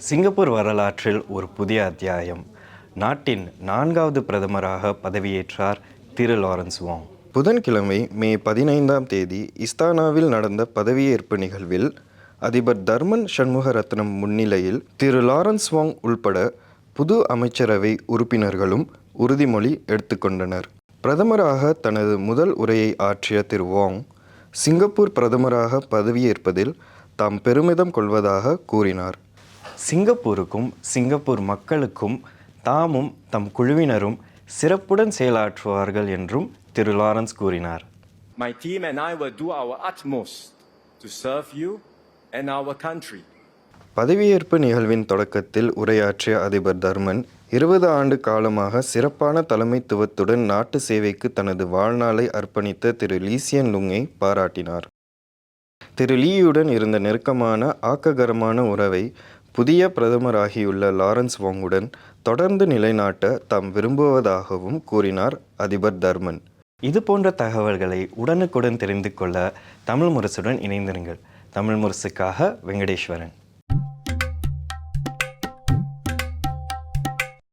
Singapore வரலாற்றில் ஒரு புதிய அத்தியாயம். நாட்டின் நான்காவது பிரதமராக பதவியேற்றார் திரு. லாரன்ஸ் வாங். புதன்கிழமை மே பதினைந்தாம் தேதி இஸ்தானாவில் நடந்த பதவியேற்பு நிகழ்வில் அதிபர் தர்மன் சண்முகரத்னம் முன்னிலையில் திரு. லாரன்ஸ் வாங் உள்பட புது அமைச்சரவை உறுப்பினர்களும் உறுதிமொழி எடுத்துக்கொண்டனர் பிரதமராக தனது முதல் உரையை ஆற்றிய திரு. வாங் சிங்கப்பூர் பிரதமராக பதவியேற்பதில் தாம் பெருமிதம் கொள்வதாக கூறினார். சிங்கப்பூருக்கும் சிங்கப்பூர் மக்களுக்கும் தாமும் தம் குழுவினரும் சிறப்புடன் செயலாற்றுவார்கள் என்றும் திரு லாரன்ஸ் கூறினார் My team and I will do our utmost to serve you and our country. பதவியேற்பு நிகழ்வின் தொடக்கத்தில் உரையாற்றிய அதிபர் தர்மன் இருபது ஆண்டு காலமாக சிறப்பான தலைமைத்துவத்துடன் நாட்டு சேவைக்கு தனது வாழ்நாளை அர்ப்பணித்த திரு லீசியன் லுங்கை பாராட்டினார் திரு லீயுடன் இருந்த நெருக்கமான ஆக்ககரமான உறவை புதிய பிரதமராகியுள்ள லாரன்ஸ் வாங்குடன் தொடர்ந்து நிலைநாட்ட தாம் விரும்புவதாகவும் கூறினார் அதிபர் தர்மன். இது போன்ற தகவல்களை உடனுக்குடன் தெரிந்து கொள்ள தமிழ் முரசுடன் இணைந்திருங்கள். தமிழ் முரசுக்காக வெங்கடேஸ்வரன்.